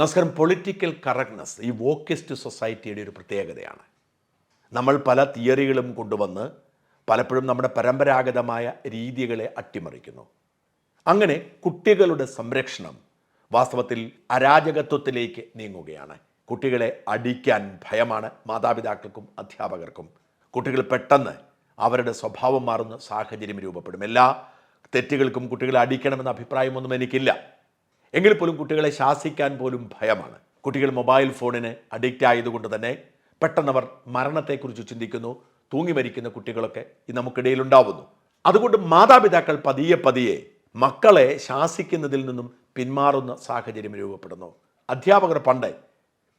നമസ്കാരം. Political correctness ഈ വോക്കിസ്റ്റ് സൊസൈറ്റിയുടെ ഒരു പ്രത്യേകതയാണ്. നമ്മൾ പല തിയറികളും കൊണ്ടുവന്ന് പലപ്പോഴും നമ്മുടെ പരമ്പരാഗതമായ രീതികളെ അട്ടിമറിക്കുന്നു. അങ്ങനെ കുട്ടികളുടെ സംരക്ഷണം വാസ്തവത്തിൽ അരാജകത്വത്തിലേക്ക് നീങ്ങുകയാണ്. കുട്ടികളെ അടിക്കാൻ ഭയമാണ് മാതാപിതാക്കൾക്കും അധ്യാപകർക്കും. കുട്ടികൾ പെട്ടെന്ന് അവരുടെ സ്വഭാവം മാറുന്ന സാഹചര്യം രൂപപ്പെടും. എല്ലാ തെറ്റുകൾക്കും കുട്ടികളെ അടിക്കണമെന്ന അഭിപ്രായമൊന്നും എനിക്കില്ല. എങ്കിൽ പോലും കുട്ടികളെ ശാസിക്കാൻ പോലും ഭയമാണ്. കുട്ടികൾ മൊബൈൽ ഫോണിന് അഡിക്റ്റ് ആയതുകൊണ്ട് തന്നെ പെട്ടെന്നവർ മരണത്തെക്കുറിച്ച് ചിന്തിക്കുന്നു. തൂങ്ങി മരിക്കുന്ന കുട്ടികളൊക്കെ ഈ നമുക്കിടയിൽ ഉണ്ടാവുന്നു. അതുകൊണ്ട് മാതാപിതാക്കൾ പതിയെ പതിയെ മക്കളെ ശാസിക്കുന്നതിൽ നിന്നും പിന്മാറുന്ന സാഹചര്യം രൂപപ്പെടുന്നു. അധ്യാപകർ പണ്ട്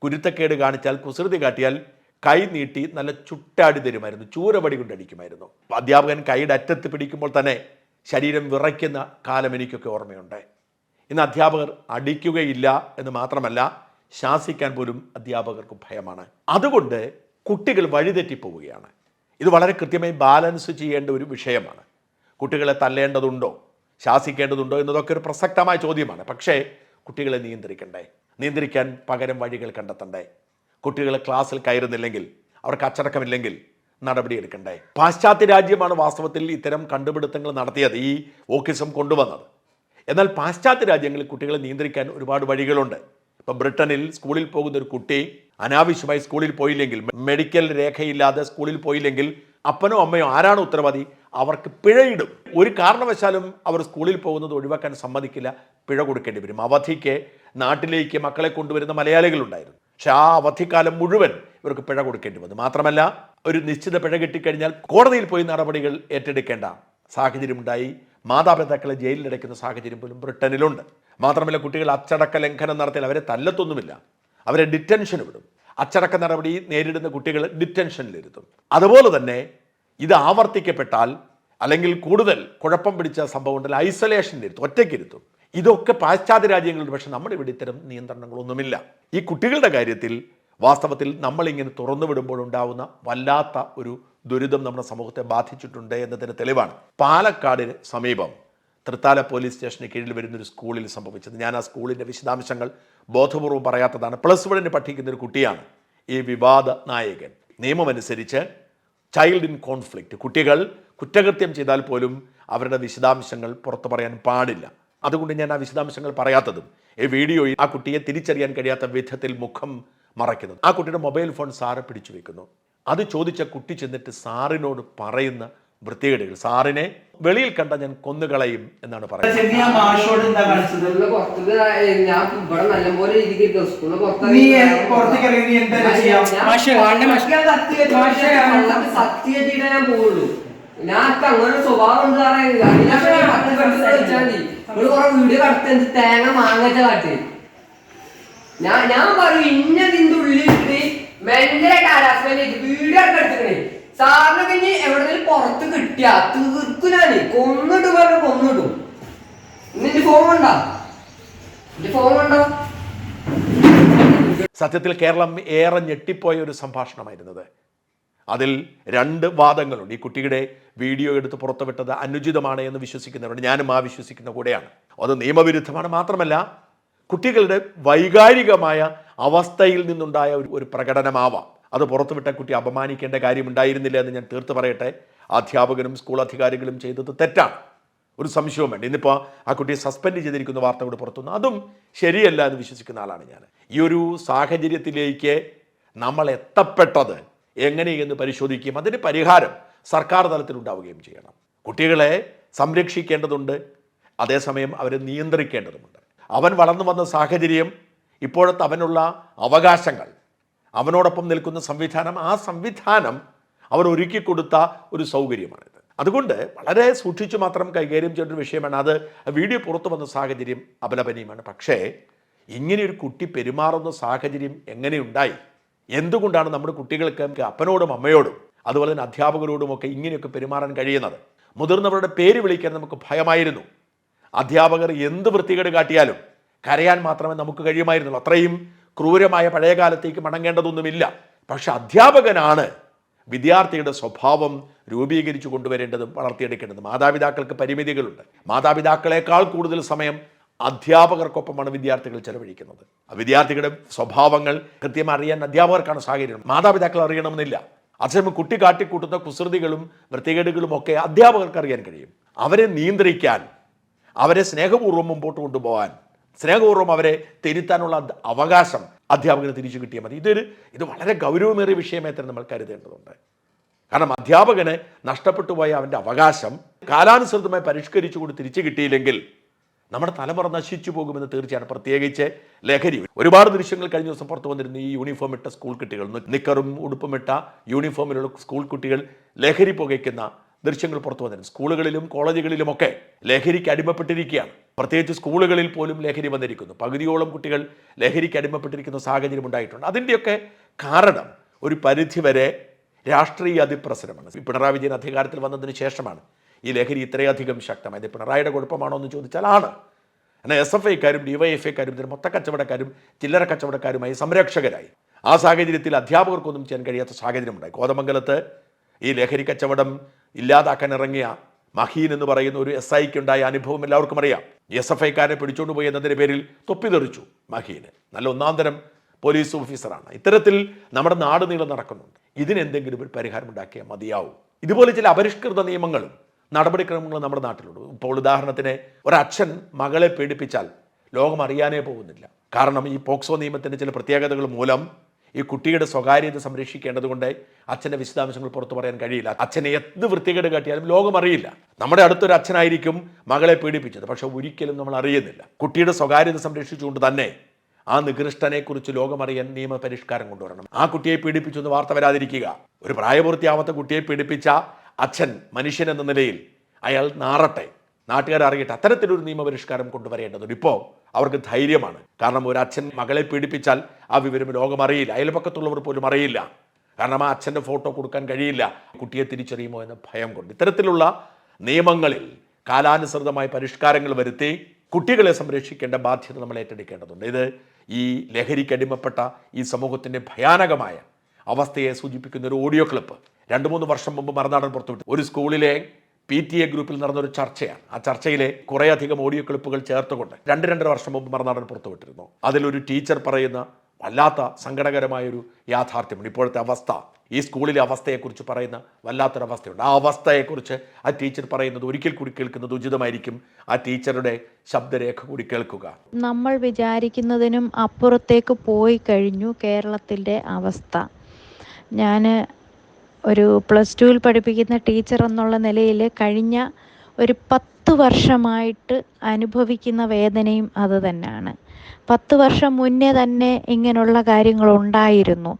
കുരുത്തക്കേട് കാണിച്ചാൽ കുസൃതി കാട്ടിയാൽ കൈ നീട്ടി നല്ല ചുട്ടാടി തരുമായിരുന്നു. ചൂരപടി കൊണ്ടടിക്കുമായിരുന്നു അധ്യാപകൻ കൈയുടെ അറ്റത്ത് പിടിക്കുമ്പോൾ തന്നെ ശരീരം വിറയ്ക്കുന്ന കാലം എനിക്കൊക്കെ ഓർമ്മയുണ്ട്. ഇന്ന് അധ്യാപകർ അടിക്കുകയില്ല എന്ന് മാത്രമല്ല ശാസിക്കാൻ പോലും അധ്യാപകർക്ക് ഭയമാണ്. അതുകൊണ്ട് കുട്ടികൾ വഴിതെറ്റിപ്പോവുകയാണ്. ഇത് വളരെ കൃത്യമായി ബാലൻസ് ചെയ്യേണ്ട ഒരു വിഷയമാണ്. കുട്ടികളെ തല്ലേണ്ടതുണ്ടോ? ശാസിക്കേണ്ടതുണ്ടോ എന്നതൊക്കെ ഒരു പ്രസക്തമായ ചോദ്യമാണ്. പക്ഷേ കുട്ടികളെ നിയന്ത്രിക്കണ്ടേ? നിയന്ത്രിക്കാൻ പകരം വഴികൾ കണ്ടെത്തണ്ടേ? കുട്ടികൾ ക്ലാസ്സിൽ കയറുന്നില്ലെങ്കിൽ അവർക്ക് അച്ചടക്കമില്ലെങ്കിൽ നടപടിയെടുക്കണ്ടേ പാശ്ചാത്യ രാജ്യമാണ് വാസ്തവത്തിൽ ഇത്തരം കണ്ടുപിടുത്തങ്ങൾ നടത്തിയത് ഈ ഓക്കിസം കൊണ്ടുവന്നത്. എന്നാൽ പാശ്ചാത്യ രാജ്യങ്ങളിൽ കുട്ടികളെ നിയന്ത്രിക്കാൻ ഒരുപാട് വഴികളുണ്ട്. ഇപ്പം ബ്രിട്ടനിൽ സ്കൂളിൽ പോകുന്ന ഒരു കുട്ടി അനാവശ്യമായി സ്കൂളിൽ പോയില്ലെങ്കിൽ മെഡിക്കൽ രേഖയില്ലാതെ സ്കൂളിൽ പോയില്ലെങ്കിൽ അപ്പനോ അമ്മയോ ആരാണ് ഉത്തരവാദി അവർക്ക് പിഴയിടും. ഒരു കാരണവശാലും അവർ സ്കൂളിൽ പോകുന്നത് ഒഴിവാക്കാൻ സമ്മതിക്കില്ല പിഴ കൊടുക്കേണ്ടി വരും. അവധിക്ക് നാട്ടിലേക്ക് മക്കളെ കൊണ്ടുവരുന്ന മലയാളികളുണ്ടായിരുന്നു പക്ഷെ ആ അവധിക്കാലം മുഴുവൻ ഇവർക്ക് പിഴ കൊടുക്കേണ്ടി വന്നു. മാത്രമല്ല ഒരു നിശ്ചിത പിഴ കിട്ടിക്കഴിഞ്ഞാൽ കോടതിയിൽ പോയി നടപടികൾ ഏറ്റെടുക്കേണ്ട സാഹചര്യമുണ്ടായി. മാതാപിതാക്കളെ ജയിലിലടയ്ക്കുന്ന സാഹചര്യം പോലും ബ്രിട്ടനിലുണ്ട്. മാത്രമല്ല കുട്ടികൾ അച്ചടക്ക ലംഘനം നടത്തിയാൽ അവരെ തല്ലത്തൊന്നുമില്ല. അവരെ ഡിറ്റൻഷൻ വിടും. അച്ചടക്ക നടപടി നേരിടുന്ന കുട്ടികൾ ഡിറ്റൻഷനിലിരുത്തും അതുപോലെ തന്നെ ഇത് ആവർത്തിക്കപ്പെട്ടാൽ അല്ലെങ്കിൽ കൂടുതൽ കുഴപ്പം പിടിച്ച സംഭവം ഉണ്ടെങ്കിൽ ഐസൊലേഷനിലിരുത്തും ഒറ്റയ്ക്കിരുത്തും ഇതൊക്കെ പാശ്ചാത്യ രാജ്യങ്ങളിൽ പക്ഷേ നമ്മുടെ ഇവിടെ ഇത്തരം നിയന്ത്രണങ്ങളൊന്നുമില്ല. ഈ കുട്ടികളുടെ കാര്യത്തിൽ വാസ്തവത്തിൽ നമ്മളിങ്ങനെ തുറന്നു വിടുമ്പോൾ ഉണ്ടാവുന്ന വല്ലാത്ത ഒരു ദുരിതം നമ്മുടെ സമൂഹത്തെ ബാധിച്ചിട്ടുണ്ട് എന്നതിന് തെളിവാണ്. പാലക്കാടിന് സമീപം തൃത്താല പോലീസ് സ്റ്റേഷന് കീഴിൽ വരുന്ന ഒരു സ്കൂളിൽ സംഭവിച്ചത്. ഞാൻ ആ സ്കൂളിന്റെ വിശദാംശങ്ങൾ ബോധപൂർവം പറയാത്തതാണ്. പ്ലസ് വണ്ണിന് പഠിക്കുന്ന ഒരു കുട്ടിയാണ് ഈ വിവാദ നായകൻ. നിയമമനുസരിച്ച് ചൈൽഡ് ഇൻ കോൺഫ്ലിക്റ്റ് കുട്ടികൾ കുറ്റകൃത്യം ചെയ്താൽ പോലും അവരുടെ വിശദാംശങ്ങൾ പുറത്തു പറയാൻ പാടില്ല. അതുകൊണ്ട് ഞാൻ ആ വിശദാംശങ്ങൾ പറയാത്തതും ഈ വീഡിയോയിൽ ആ കുട്ടിയെ തിരിച്ചറിയാൻ കഴിയാത്ത വിധത്തിൽ മുഖം മറയ്ക്കുന്നത്. ആ കുട്ടിയുടെ മൊബൈൽ ഫോൺ സാറ് പിടിച്ചു വെക്കുന്നു. അത് ചോദിച്ച കുട്ടി ചെന്നിട്ട് സാറിനോട് പറയുന്ന വൃത്തികേടുകൾ. സാറിനെ വെളിയിൽ കണ്ട ഞാൻ കൊന്നുകളയും എന്നാണ് പറയുന്നത്. ഞാൻ അങ്ങനെ സ്വഭാവം ഉണ്ട് വീഡിയോ കടത്തി തേങ്ങ മാങ്ങച്ച കാട്ടി ഞാൻ ഞാൻ പറയും ഇന്ന നിന്റെ മെന്റലായിട്ട് ഹരാസ്മെന്റ് ചെയ്ത് വീഡിയോ ഒക്കെ എവിടെന്നെങ്കിലും പുറത്ത് കിട്ടിയ തീർക്കും ഞാൻ. കൊന്നിട്ട് പറഞ്ഞു കൊന്നിടും. നിന്റെ ഫോൺ ഉണ്ടോ? നിന്റെ ഫോൺ ഉണ്ടോ? സത്യത്തിൽ കേരളം ഏറെ ഞെട്ടിപ്പോയ ഒരു സംഭാഷണമായിരുന്നത്. അതിൽ രണ്ട് വാദങ്ങളുണ്ട്. ഈ കുട്ടിയുടെ വീഡിയോ എടുത്ത് പുറത്തുവിട്ടത് അനുചിതമാണ് എന്ന് വിശ്വസിക്കുന്നവരുണ്ട്. ഞാനും ആ വിശ്വസിക്കുന്ന കൂടെയാണ്. അത് നിയമവിരുദ്ധമാണ് മാത്രമല്ല കുട്ടികളുടെ വൈകാരികമായ അവസ്ഥയിൽ നിന്നുണ്ടായ ഒരു ഒരു പ്രകടനമാവാം. അത് പുറത്തുവിട്ട കുട്ടി അപമാനിക്കേണ്ട കാര്യമുണ്ടായിരുന്നില്ല എന്ന് ഞാൻ തീർത്ത് പറയട്ടെ. അധ്യാപകനും സ്കൂൾ അധികാരികളും ചെയ്തത് തെറ്റാണ്. ഒരു സംശയവും വേണ്ട. ഇന്നിപ്പോൾ ആ കുട്ടിയെ സസ്പെൻഡ് ചെയ്തിരിക്കുന്ന വാർത്ത കൂടി പുറത്തുനിന്ന്. അതും ശരിയല്ല എന്ന് വിശ്വസിക്കുന്ന ആളാണ് ഞാൻ. ഈ ഒരു സാഹചര്യത്തിലേക്ക് നമ്മൾ എത്തപ്പെട്ടത് എങ്ങനെയെന്ന് പരിശോധിക്കുകയും അതിന് പരിഹാരം സർക്കാർ തലത്തിലുണ്ടാവുകയും ചെയ്യണം. കുട്ടികളെ സംരക്ഷിക്കേണ്ടതുണ്ട്. അതേസമയം അവരെ നിയന്ത്രിക്കേണ്ടതുമുണ്ട്. അവൻ വളർന്നു വന്ന സാഹചര്യം ഇപ്പോഴത്തെ അവനുള്ള അവകാശങ്ങൾ അവനോടൊപ്പം നിൽക്കുന്ന സംവിധാനം ആ സംവിധാനം അവർ ഒരുക്കി കൊടുത്ത ഒരു സൗകര്യമാണിത്. അതുകൊണ്ട് വളരെ സൂക്ഷിച്ചു മാത്രം കൈകാര്യം ചെയ്യേണ്ട ഒരു വിഷയമാണ് അത്. വീഡിയോ പുറത്തു വന്ന സാഹചര്യം അപലപനീയമാണ്. പക്ഷേ ഇങ്ങനെയൊരു കുട്ടി പെരുമാറുന്ന സാഹചര്യം എങ്ങനെയുണ്ടായി? എന്തുകൊണ്ടാണ് നമ്മുടെ കുട്ടികൾക്ക് അപ്പനോടും അമ്മയോടും അതുപോലെ തന്നെ അധ്യാപകരോടുമൊക്കെ ഇങ്ങനെയൊക്കെ പെരുമാറാൻ കഴിയുന്നത്? മുതിർന്നവരുടെ പേര് വിളിക്കാൻ നമുക്ക് ഭയമായിരുന്നു. അധ്യാപകർ എന്ത് വൃത്തികേട് കാട്ടിയാലും കരയാൻ മാത്രമേ നമുക്ക് കഴിയുമായിരുന്നുള്ളൂ. അത്രയും ക്രൂരമായ പഴയകാലത്തേക്ക് മടങ്ങേണ്ടതൊന്നുമില്ല. പക്ഷെ അധ്യാപകനാണ് വിദ്യാർത്ഥിയുടെ സ്വഭാവം രൂപീകരിച്ചു കൊണ്ടുവരേണ്ടതും വളർത്തിയെടുക്കേണ്ടതും. മാതാപിതാക്കൾക്ക് പരിമിതികളുണ്ട്. മാതാപിതാക്കളെക്കാൾ കൂടുതൽ സമയം അധ്യാപകർക്കൊപ്പമാണ് വിദ്യാർത്ഥികൾ ചെലവഴിക്കുന്നത്. വിദ്യാർത്ഥികളുടെ സ്വഭാവങ്ങൾ കൃത്യമായി അറിയാൻ അധ്യാപകർക്കാണ് സാഹചര്യം. മാതാപിതാക്കൾ അറിയണമെന്നില്ല. അതേസമയം കുട്ടി കാട്ടിക്കൂട്ടുന്ന കുസൃതികളും വൃത്തികേടുകളും ഒക്കെ അധ്യാപകർക്ക് അറിയാൻ കഴിയും. അവരെ നിയന്ത്രിക്കാൻ അവരെ സ്നേഹപൂർവം മുമ്പോട്ട് കൊണ്ടുപോകാൻ സ്നേഹപൂർവം അവരെ തിരുത്താനുള്ള അവകാശം അധ്യാപകന് തിരിച്ചു കിട്ടിയാൽ മതി. ഇതൊരു ഇത് വളരെ ഗൗരവമേറിയ വിഷയമായി തന്നെ നമ്മൾ കരുതേണ്ടതുണ്ട്. കാരണം അധ്യാപകന് നഷ്ടപ്പെട്ടു പോയ അവന്റെ അവകാശം കാലാനുസൃതമായി പരിഷ്കരിച്ചുകൊണ്ട് തിരിച്ചു കിട്ടിയില്ലെങ്കിൽ നമ്മുടെ തലമുറ നശിച്ചു പോകുമെന്ന് തീർച്ചയാണ് പ്രത്യേകിച്ച് ലഹരി. ഒരുപാട് ദൃശ്യങ്ങൾ കഴിഞ്ഞ ദിവസം പുറത്തു വന്നിരുന്ന. ഈ യൂണിഫോം ഇട്ട സ്കൂൾ കുട്ടികൾ നിക്കറും ഉടുപ്പുമിട്ട യൂണിഫോമിലുള്ള സ്കൂൾ കുട്ടികൾ ലഹരി പുകയ്ക്കുന്ന ദൃശ്യങ്ങൾ പുറത്തു വന്നിരുന്നു. സ്കൂളുകളിലും കോളേജുകളിലുമൊക്കെ ലഹരിക്ക് അടിമപ്പെട്ടിരിക്കുകയാണ്. പ്രത്യേകിച്ച് സ്കൂളുകളിൽ പോലും ലഹരി വന്നിരിക്കുന്നു. പകുതിയോളം കുട്ടികൾ ലഹരിക്ക് അടിമപ്പെട്ടിരിക്കുന്ന സാഹചര്യം ഉണ്ടായിട്ടുണ്ട്. അതിന്റെയൊക്കെ കാരണം ഒരു പരിധിവരെ രാഷ്ട്രീയ അതിപ്രസരമാണ്. പിണറായി വിജയൻ അധികാരത്തിൽ വന്നതിന് ശേഷമാണ് ഈ ലഹരി ഇത്രയധികം ശക്തമായത്. പിണറായിയുടെ കുഴപ്പമാണോ എന്ന് ചോദിച്ചാൽ ആണ്. എന്നാൽ എസ് എഫ് ഐക്കാരും ഡി വൈ എഫ് ഐക്കാരും ഇതിന് മൊത്ത കച്ചവടക്കാരും ചില്ലറ കച്ചവടക്കാരുമായി സംരക്ഷകരായി. ആ സാഹചര്യത്തിൽ അധ്യാപകർക്കൊന്നും ചെയ്യാൻ കഴിയാത്ത സാഹചര്യമുണ്ടായി. കോതമംഗലത്ത് ഈ ലഹരി കച്ചവടം ഇല്ലാതാക്കാൻ ഇറങ്ങിയ മഹീൻ എന്ന് പറയുന്ന ഒരു എസ് ഐക്ക് ഉണ്ടായ അനുഭവം എല്ലാവർക്കും അറിയാം. എസ് എഫ് ഐക്കാരെ പിടിച്ചുകൊണ്ട് പോയി എന്നതിന്റെ പേരിൽ തൊപ്പിതെറിച്ചു മഹീന്. നല്ല ഒന്നാം തരം പോലീസ് ഓഫീസറാണ്. ഇത്തരത്തിൽ നമ്മുടെ നാട് നീളം നടക്കുന്നുണ്ട്. ഇതിനെന്തെങ്കിലും ഒരു പരിഹാരം ഉണ്ടാക്കിയാൽ മതിയാവും. ഇതുപോലെ ചില അപരിഷ്കൃത നിയമങ്ങളും നടപടിക്രമങ്ങളും നമ്മുടെ നാട്ടിലുണ്ട്. ഇപ്പോൾ ഉദാഹരണത്തിന് ഒരച്ഛൻ മകളെ പീഡിപ്പിച്ചാൽ ലോകം അറിയാനേ പോകുന്നില്ല. കാരണം ഈ പോക്സോ നിയമത്തിന്റെ ചില പ്രത്യേകതകൾ മൂലം ഈ കുട്ടിയുടെ സ്വകാര്യത സംരക്ഷിക്കേണ്ടതുകൊണ്ട് അച്ഛന്റെ വിശദാംശങ്ങൾ പുറത്തു പറയാൻ കഴിയില്ല. അച്ഛനെ എന്ത് വൃത്തികേട് കാട്ടിയാലും ലോകം അറിയില്ല. നമ്മുടെ അടുത്തൊരു അച്ഛനായിരിക്കും മകളെ പീഡിപ്പിച്ചത്. പക്ഷെ ഒരിക്കലും നമ്മൾ അറിയുന്നില്ല. കുട്ടിയുടെ സ്വകാര്യത സംരക്ഷിച്ചുകൊണ്ട് തന്നെ ആ നികൃഷ്ടനെക്കുറിച്ച് ലോകമറിയാൻ നിയമപരിഷ്കാരം കൊണ്ടുവരണം. ആ കുട്ടിയെ പീഡിപ്പിച്ചു എന്ന് വാർത്ത വരാതിരിക്കുക. ഒരു പ്രായപൂർത്തിയാവാത്ത കുട്ടിയെ പീഡിപ്പിച്ച അച്ഛൻ മനുഷ്യൻ എന്ന നിലയിൽ അയാൾ നാറട്ടെ. നാട്ടുകാർ അറിയട്ടെ. അത്തരത്തിലൊരു നിയമപരിഷ്കാരം കൊണ്ടുവരേണ്ടതുണ്ട്. ഇപ്പോൾ അവർക്ക് ധൈര്യമാണ്. കാരണം ഒരു അച്ഛൻ മകളെ പീഡിപ്പിച്ചാൽ ആ വിവരം ലോകം അറിയില്ല. അയൽപക്കത്തുള്ളവർ പോലും അറിയില്ല. കാരണം ആ അച്ഛന്റെ ഫോട്ടോ കൊടുക്കാൻ കഴിയില്ല. കുട്ടിയെ തിരിച്ചറിയുമോ എന്ന ഭയം കൊണ്ട്. ഇത്തരത്തിലുള്ള നിയമങ്ങളിൽ കാലാനുസൃതമായ പരിഷ്കാരങ്ങൾ വരുത്തി കുട്ടികളെ സംരക്ഷിക്കേണ്ട ബാധ്യത നമ്മൾ ഏറ്റെടുക്കേണ്ടതുണ്ട്. ഇത് ഈ ലഹരിക്കടിമപ്പെട്ട ഈ സമൂഹത്തിന്റെ ഭയാനകമായ അവസ്ഥയെ സൂചിപ്പിക്കുന്ന ഒരു ഓഡിയോ ക്ലിപ്പ്. രണ്ട് മൂന്ന് വർഷം മുമ്പ് മറുനാടൻ പുറത്തുവിട്ടു. ഒരു സ്കൂളിലെ പി ടി എ ഗ്രൂപ്പിൽ നടന്നൊരു ചർച്ചയാണ്. ആ ചർച്ചയിലെ കുറേയധികം ഓഡിയോ ക്ലിപ്പുകൾ ചേർത്തുകൊണ്ട് രണ്ട് രണ്ടര വർഷം മുമ്പ് മറുനാടൻ പുറത്തുവിട്ടിരുന്നു. അതിലൊരു ടീച്ചർ പറയുന്ന വല്ലാത്ത സങ്കടകരമായൊരു യാഥാർത്ഥ്യമുണ്ട്. ഇപ്പോഴത്തെ അവസ്ഥ ഈ സ്കൂളിലെ അവസ്ഥയെക്കുറിച്ച് പറയുന്ന വല്ലാത്തൊരവസ്ഥയുണ്ട്. ആ അവസ്ഥയെക്കുറിച്ച് ആ ടീച്ചർ പറയുന്നത് ഒരിക്കൽ കൂടി കേൾക്കുന്നത് ഉചിതമായിരിക്കും. ആ ടീച്ചറുടെ ശബ്ദരേഖ കൂടി കേൾക്കുക. നമ്മൾ വിചാരിക്കുന്നതിനും അപ്പുറത്തേക്ക് പോയി കഴിഞ്ഞു കേരളത്തിന്റെ അവസ്ഥ. ഞാൻ ഒരു പ്ലസ് ടുവിൽ പഠിപ്പിക്കുന്ന ടീച്ചർ എന്നുള്ള നിലയിൽ കഴിഞ്ഞ ഒരു പത്ത് വർഷമായിട്ട് അനുഭവിക്കുന്ന വേദനയും അത് തന്നെയാണ്. പത്ത് വർഷം മുന്നേ തന്നെ ഇങ്ങനെയുള്ള കാര്യങ്ങൾ ഉണ്ടായിരുന്നു.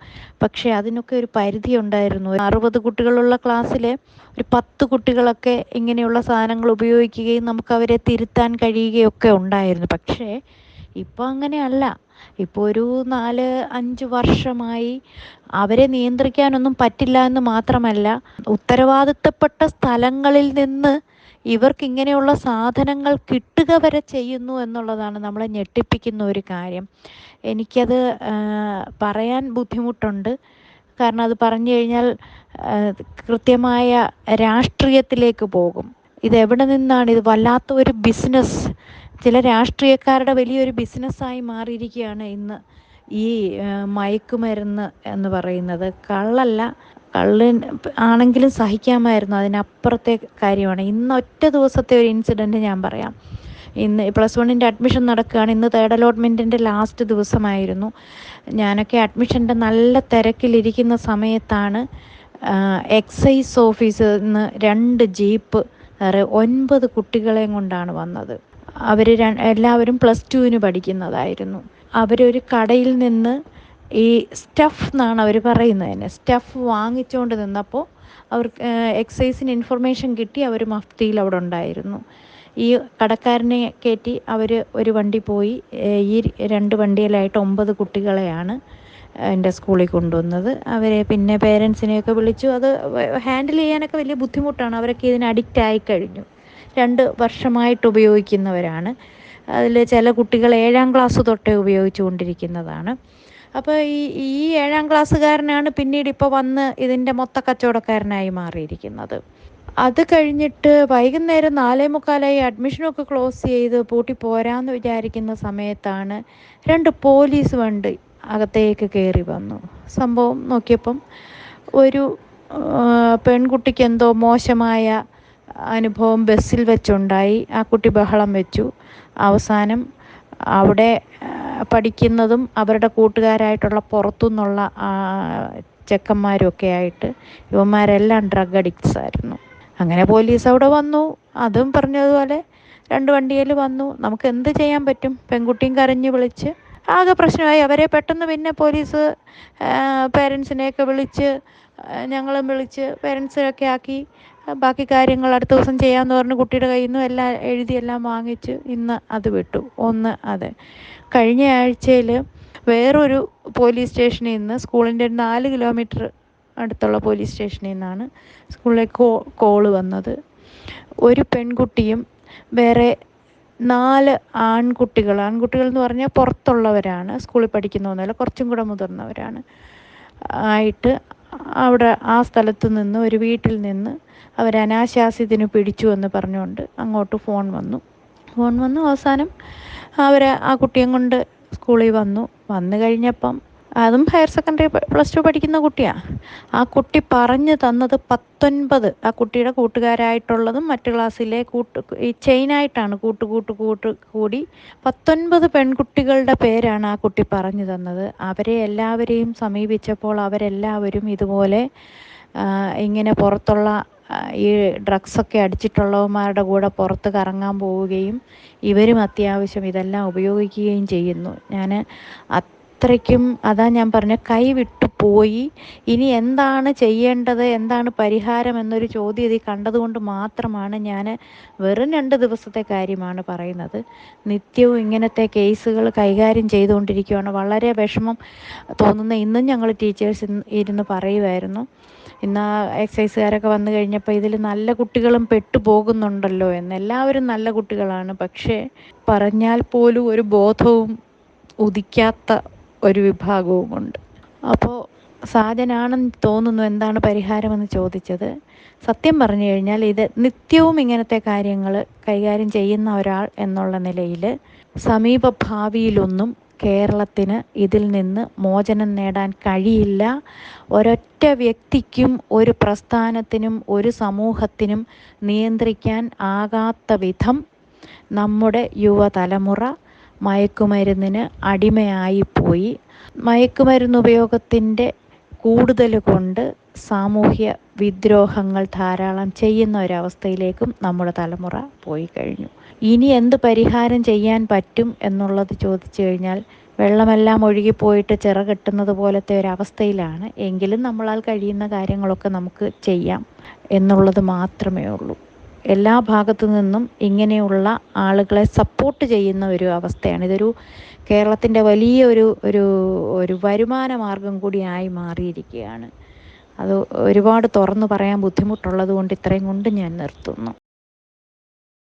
പക്ഷേ അതിനൊക്കെ ഒരു പരിധി ഉണ്ടായിരുന്നു. അറുപത് കുട്ടികളുള്ള ക്ലാസ്സിൽ ഒരു പത്ത് കുട്ടികളൊക്കെ ഇങ്ങനെയുള്ള സാധനങ്ങൾ ഉപയോഗിക്കുകയും നമുക്ക് അവരെ തിരുത്താൻ കഴിയുകയൊക്കെ ഉണ്ടായിരുന്നു. പക്ഷേ ഇപ്പോൾ അങ്ങനെയല്ല. ഇപ്പോൾ ഒരു നാല് അഞ്ച് വർഷമായി അവരെ നിയന്ത്രിക്കാനൊന്നും പറ്റില്ല എന്ന് മാത്രമല്ല ഉത്തരവാദിത്തപ്പെട്ട സ്ഥലങ്ങളിൽ നിന്ന് ഇവർക്ക് ഇങ്ങനെയുള്ള സാധനങ്ങൾ കിട്ടുക വരെ ചെയ്യുന്നു എന്നുള്ളതാണ് നമ്മളെ ഞെട്ടിപ്പിക്കുന്ന ഒരു കാര്യം. എനിക്കത് പറയാൻ ബുദ്ധിമുട്ടുണ്ട്. കാരണം അത് പറഞ്ഞു കഴിഞ്ഞാൽ കൃത്യമായ രാഷ്ട്രീയത്തിലേക്ക് പോകും. ഇതെവിടെ നിന്നാണ് ഇത് വല്ലാത്ത ഒരു ബിസിനസ് ചില രാഷ്ട്രീയക്കാരുടെ വലിയൊരു ബിസിനസ്സായി മാറിയിരിക്കുകയാണ് ഇന്ന് ഈ മയക്കുമരുന്ന് എന്ന് പറയുന്നത്. കള്ളല്ല കള്ളൻ ആണെങ്കിലും സഹിക്കാമായിരുന്നു അതിനപ്പുറത്തെ കാര്യമാണ്. ഇന്ന് ഒറ്റ ദിവസത്തെ ഒരു ഇൻസിഡന്റ് ഞാൻ പറയാം. ഇന്ന് പ്ലസ് വണ്ണിന്റെ അഡ്മിഷൻ നടക്കുകയാണ്. ഇന്ന് തേർഡ് അലോട്ട്മെന്റിന്റെ ലാസ്റ്റ് ദിവസമായിരുന്നു. ഞാനൊക്കെ അഡ്മിഷന്റെ നല്ല തിരക്കിലിരിക്കുന്ന സമയത്താണ് എക്സൈസ് ഓഫീസിൽ നിന്ന് രണ്ട് ജീപ്പ് ഒൻപത് കുട്ടികളെയും കൊണ്ടാണ് വന്നത്. അവർ എല്ലാവരും പ്ലസ് ടുവിന് പഠിക്കുന്നതായിരുന്നു. അവരൊരു കടയിൽ നിന്ന് ഈ സ്റ്റഫ് എന്നാണ് അവർ പറയുന്നത് തന്നെ. സ്റ്റഫ് വാങ്ങിച്ചുകൊണ്ട് നിന്നപ്പോൾ അവർക്ക് എക്സൈസിന് ഇൻഫർമേഷൻ കിട്ടി അവർ മഫ്തിയിൽ അവിടെ ഉണ്ടായിരുന്നു. ഈ കടക്കാരനെ കയറ്റി അവർ ഒരു വണ്ടി പോയി. ഈ രണ്ട് വണ്ടിയിലായിട്ട് ഒമ്പത് കുട്ടികളെയാണ് എന്റെ സ്കൂളിൽ കൊണ്ടുവന്നത്. അവരെ പിന്നെ പേരൻസിനെയൊക്കെ വിളിച്ചു. അത് ഹാൻഡിൽ ചെയ്യാനൊക്കെ വലിയ ബുദ്ധിമുട്ടാണ്. അവരൊക്കെ ഇതിന് അഡിക്റ്റ് ആയി കഴിഞ്ഞു. രണ്ട് വർഷമായിട്ട് ഉപയോഗിക്കുന്നവരാണ്. അതിൽ ചില കുട്ടികൾ ഏഴാം ക്ലാസ് തൊട്ടേ ഉപയോഗിച്ചു കൊണ്ടിരിക്കുന്നതാണ്. അപ്പോൾ ഈ ഈ ഏഴാം ക്ലാസ്സുകാരനാണ് പിന്നീട് ഇപ്പോൾ വന്ന് ഇതിന്റെ മൊത്ത കച്ചവടക്കാരനായി മാറിയിരിക്കുന്നത്. അത് കഴിഞ്ഞിട്ട് വൈകുന്നേരം നാലേ മുക്കാലായി അഡ്മിഷനൊക്കെ ക്ലോസ് ചെയ്ത് പൂട്ടി പോരാന്ന് വിചാരിക്കുന്ന സമയത്താണ് രണ്ട് പോലീസ് വണ്ടി അകത്തേക്ക് കയറി വന്നു. സംഭവം നോക്കിയപ്പം ഒരു പെൺകുട്ടിക്ക് എന്തോ മോശമായ അനുഭവം ബസ്സിൽ വെച്ചുണ്ടായി. ആ കുട്ടി ബഹളം വെച്ചു. അവസാനം അവിടെ പഠിക്കുന്നതും അവരുടെ കൂട്ടുകാരായിട്ടുള്ള പുറത്തുനിന്നുള്ള ചെക്കന്മാരൊക്കെ ആയിട്ട് ഇവന്മാരെല്ലാം ഡ്രഗ് അഡിക്ട്സ് ആയിരുന്നു. അങ്ങനെ പോലീസ് അവിടെ വന്നു. അതും പറഞ്ഞതുപോലെ രണ്ട് വണ്ടിയിൽ വന്നു. നമുക്ക് എന്ത് ചെയ്യാൻ പറ്റും? പെൺകുട്ടിയും കരഞ്ഞു വിളിച്ച്. ആകെ പ്രശ്നമായി. അവരെ പെട്ടെന്ന് പിന്നെ പോലീസ് പേരൻസിനെയൊക്കെ വിളിച്ച് ഞങ്ങളും വിളിച്ച് പേരൻസിനൊക്കെ ആക്കി. ബാക്കി കാര്യങ്ങൾ അടുത്ത ദിവസം ചെയ്യാമെന്ന് പറഞ്ഞ് കുട്ടിയുടെ കയ്യിൽ നിന്നും എല്ലാം എഴുതി എല്ലാം വാങ്ങിച്ച് ഇന്ന് അത് വിട്ടു. ഒന്ന് അതെ. കഴിഞ്ഞ ആഴ്ചയിൽ വേറൊരു പോലീസ് സ്റ്റേഷനിൽ നിന്ന് സ്കൂളിന്റെ ഒരു നാല് കിലോമീറ്റർ അടുത്തുള്ള പോലീസ് സ്റ്റേഷനിൽ നിന്നാണ് സ്കൂളിലേക്ക് കോൾ വന്നത്. ഒരു പെൺകുട്ടിയും വേറെ നാല് ആൺകുട്ടികൾ ആൺകുട്ടികൾ എന്ന് പറഞ്ഞാൽ പുറത്തുള്ളവരാണ് സ്കൂളിൽ പഠിക്കുന്നതൊന്നുമല്ല കുറച്ചും കൂടെ മുതിർന്നവരാണ് ആയിട്ട് അവിടെ ആ സ്ഥലത്ത് നിന്ന് ഒരു വീട്ടിൽ നിന്ന് അവർ അനാശാസ്യത്തിന് പിടിച്ചു എന്ന് പറഞ്ഞുകൊണ്ട് അങ്ങോട്ട് ഫോൺ വന്നു. ഫോൺ വന്നു അവസാനം അവർ ആ കുട്ടിയും കൊണ്ട് സ്കൂളിൽ വന്നു. വന്നു കഴിഞ്ഞപ്പം അതും ഹയർ സെക്കൻഡറി പ്ലസ് ടു പഠിക്കുന്ന കുട്ടിയാണ് ആ കുട്ടി പറഞ്ഞു തന്നത് പത്തൊൻപത്. ആ കുട്ടിയുടെ കൂട്ടുകാരായിട്ടുള്ളതും മറ്റു ക്ലാസ്സിലെ കൂട്ട് ഈ ചെയിനായിട്ടാണ് കൂട്ട് കൂട്ട് കൂട്ട് കൂടി പത്തൊൻപത് പെൺകുട്ടികളുടെ പേരാണ് ആ കുട്ടി പറഞ്ഞു തന്നത്. അവരെ എല്ലാവരെയും സമീപിച്ചപ്പോൾ അവരെല്ലാവരും ഇതുപോലെ ഇങ്ങനെ പുറത്തുള്ള ഈ ഡ്രഗ്സൊക്കെ അടിച്ചിട്ടുള്ളവന്മാരുടെ കൂടെ പുറത്ത് കറങ്ങാൻ പോവുകയും ഇവരും അത്യാവശ്യം ഇതെല്ലാം ഉപയോഗിക്കുകയും ചെയ്യുന്നു. ഞാൻ അത്രയ്ക്കും അതാ ഞാൻ പറഞ്ഞ കൈവിട്ടു പോയി. ഇനി എന്താണ് ചെയ്യേണ്ടത്? എന്താണ് പരിഹാരം എന്നൊരു ചോദ്യം ഇതിൽ കണ്ടതുകൊണ്ട് മാത്രമാണ് ഞാൻ വെറും രണ്ട് ദിവസത്തെ കാര്യമാണ് പറയുന്നത്. നിത്യവും ഇങ്ങനത്തെ കേസുകൾ കൈകാര്യം ചെയ്തുകൊണ്ടിരിക്കുകയാണ് വളരെ വിഷമം തോന്നുന്ന ഇന്നും ഞങ്ങൾ ടീച്ചേഴ്സ് ഇരുന്ന് പറയുമായിരുന്നു ഇന്ന് എക്സൈസുകാരൊക്കെ വന്നു കഴിഞ്ഞപ്പോൾ ഇതിൽ നല്ല കുട്ടികളും പെട്ടുപോകുന്നുണ്ടല്ലോ എന്ന്. എല്ലാവരും നല്ല കുട്ടികളാണ്. പക്ഷേ പറഞ്ഞാൽ പോലും ഒരു ബോധവും ഉദിക്കാത്ത ഒരു വിഭാഗവുമുണ്ട്. അപ്പോൾ സാജനാണെന്ന് തോന്നുന്നു എന്താണ് പരിഹാരമെന്ന് ചോദിച്ചത്. സത്യം പറഞ്ഞു കഴിഞ്ഞാൽ ഇത് നിത്യവും ഇങ്ങനത്തെ കാര്യങ്ങൾ കൈകാര്യം ചെയ്യുന്ന ഒരാൾ എന്നുള്ള നിലയിൽ സമീപ ഭാവിയിലൊന്നും കേരളത്തിന് ഇതിൽ നിന്ന് മോചനം നേടാൻ കഴിയില്ല. ഒരൊറ്റ വ്യക്തിക്കും ഒരു പ്രസ്ഥാനത്തിനും ഒരു സമൂഹത്തിനും നിയന്ത്രിക്കാൻ ആകാത്ത വിധം നമ്മുടെ യുവതലമുറ മയക്കുമരുന്നിന് അടിമയായിപ്പോയി. മയക്കുമരുന്ന് ഉപയോഗത്തിന്റെ കൂടുതൽ കൊണ്ട് സാമൂഹ്യ വിദ്രോഹങ്ങൾ ധാരാളം ചെയ്യുന്ന ഒരവസ്ഥയിലേക്കും നമ്മുടെ തലമുറ പോയി കഴിഞ്ഞു. ഇനി എന്ത് പരിഹാരം ചെയ്യാൻ പറ്റും എന്നുള്ളത് ചോദിച്ചു കഴിഞ്ഞാൽ വെള്ളമെല്ലാം ഒഴുകിപ്പോയിട്ട് ചിറ കെട്ടുന്നത് പോലത്തെ ഒരവസ്ഥയിലാണ്. എങ്കിലും നമ്മളാൽ കഴിയുന്ന കാര്യങ്ങളൊക്കെ നമുക്ക് ചെയ്യാം എന്നുള്ളത് മാത്രമേ ഉള്ളൂ. എല്ലാ ഭാഗത്തു നിന്നും ഇങ്ങനെയുള്ള ആളുകളെ സപ്പോർട്ട് ചെയ്യുന്ന ഒരു അവസ്ഥയാണ്. ഇതൊരു കേരളത്തിന്റെ വലിയ ഒരു ഒരു ഒരു വരുമാന മാർഗം കൂടിയായി മാറിയിരിക്കുകയാണ്. അത് ഒരുപാട് തുറന്നു പറയാൻ ബുദ്ധിമുട്ടുള്ളത് കൊണ്ട് ഇത്രയും കൊണ്ട് ഞാൻ നിർത്തുന്നു.